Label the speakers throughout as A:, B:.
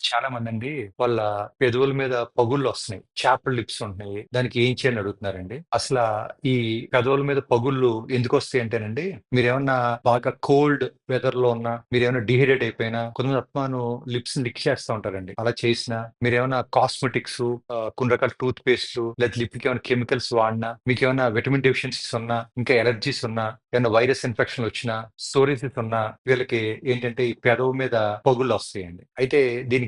A: చాలా మంది అండి వాళ్ళ పెదవుల మీద పగుళ్ళు వస్తున్నాయి చేపల లిప్స్ ఉంటున్నాయి. దానికి ఏం చేయాలని అడుగుతున్నారండి. అసలు ఈ పెదవుల మీద పగుళ్ళు ఎందుకు వస్తాయి అంటేనండి మీరేమన్నా బాగా కోల్డ్ వెదర్లో ఉన్నా, మీరేమైనా డిహైడ్రేట్ అయిపోయినా, కొంతమంది అస్తమానం లిప్స్ లిక్ చేస్తా ఉంటారండి. అలా చేసినా, మీరేమైనా కాస్మెటిక్స్ కొన్ని రకాల టూత్ పేస్ట్‌లు లిప్కి ఏమైనా కెమికల్స్ వాడినా, మీకు ఏమైనా విటమిన్ డెఫిషియన్సీస్ ఉన్నా, ఇంకా ఎలర్జీస్ ఉన్నా, ఏమైనా వైరస్ ఇన్ఫెక్షన్ వచ్చినా సోరియాసిస్ ఉన్నా, వీళ్ళకి ఏంటంటే ఈ పెదవు మీద పగుళ్ళొస్తాయండి. అయితే దీనికి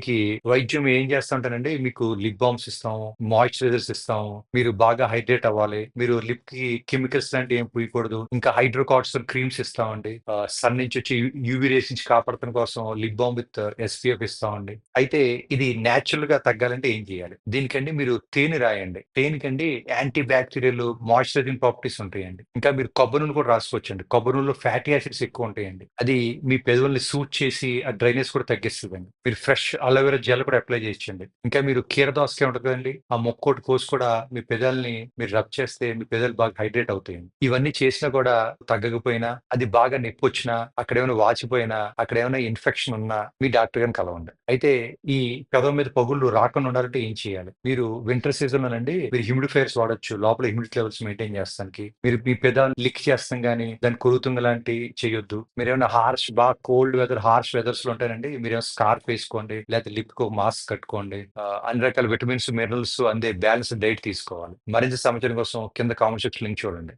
A: వైద్యం ఏం చేస్తామంటేనండి, మీకు లిప్ బామ్స్ ఇస్తాము, మాయిశ్చరైజర్స్ ఇస్తాము. మీరు బాగా హైడ్రేట్ అవ్వాలి. మీరు లిప్కి కెమికల్స్ లాంటివి ఏమి పూయకూడదు. ఇంకా హైడ్రోకాట్స్ క్రీమ్స్ ఇస్తామండి. సన్ నుంచి వచ్చి యు యూవీ రేస్ నుంచి కాపాడటం కోసం లిప్ బామ్ విత్ ఎస్‌పీఎఫ్ ఇస్తామండి. అయితే ఇది నేచురల్‌గా తగ్గాలంటే ఏం చేయాలి? దీనికండి మీరు తేనె రాయండి. తేనెకండి యాంటీ బాక్టీరియల్, మాయిశ్చరైజింగ్ ప్రాపర్టీస్ ఉంటాయండి. ఇంకా మీరు కొబ్బరి నూనె కూడా రాసుకోవచ్చండి. కొబ్బరి నూనెలో ఫ్యాటీ యాసిడ్స్ ఎక్కువ ఉంటాయండి. అది మీ పెదవుల్ని సూట్ చేసి ఆ డ్రైనేజ్ కూడా తగ్గిస్తుందండి మీరు ఫ్రెష్ అలోవెరా జెల్ కూడా అప్లై చేయించండి ఇంకా మీరు కీరదోసకాయ ఉంటుంది కదండి ఆ మొక్కోటి కోసి కూడా మీ పెదల్ని మీరు రబ్ చేస్తే మీ పెదాలు బాగా హైడ్రేట్ అవుతాయండి. ఇవన్నీ చేసినా కూడా తగ్గకపోయినా, అది బాగా నొప్పొచ్చినా, అక్కడేమైనా వాచిపోయినా, అక్కడ ఏమైనా ఇన్ఫెక్షన్ ఉన్నా, మీ డాక్టర్ గారిని కలవండి. అయితే ఈ పెదవ మీద పగుళ్ళు రాకుండా ఉండాలంటే ఏం చేయాలి? మీరు వింటర్ సీజన్ అండి మీరు హ్యూమిడిఫైర్స్ వాడొచ్చు. లోపల హ్యూమిడిటీ లెవెల్స్ మెయింటైన్ చేస్తానికి. మీరు మీ పెదాలు లిక్ చేస్తాం కానీ దాన్ని కొరుకుతుంగ లాంటివి చేయొద్దు. మీరు ఏమైనా హార్ష్ బాగా కోల్డ్ వెదర్, హార్ష్ వెదర్స్ వెదర్స్‌లో ఉంటారండి. ఏమైనా స్కార్ఫ్ వేసుకోండి. లేకపోతే లిప్కు మాస్క్ కట్టుకోండి. అన్ని రకాల విటమిన్స్, మినరల్స్ అందే బ్యాలెన్స్ డైట్ తీసుకోవాలి. మరింత సమాచారం కోసం కింద కామెంట్ సెక్షన్ లింక్ చూడండి.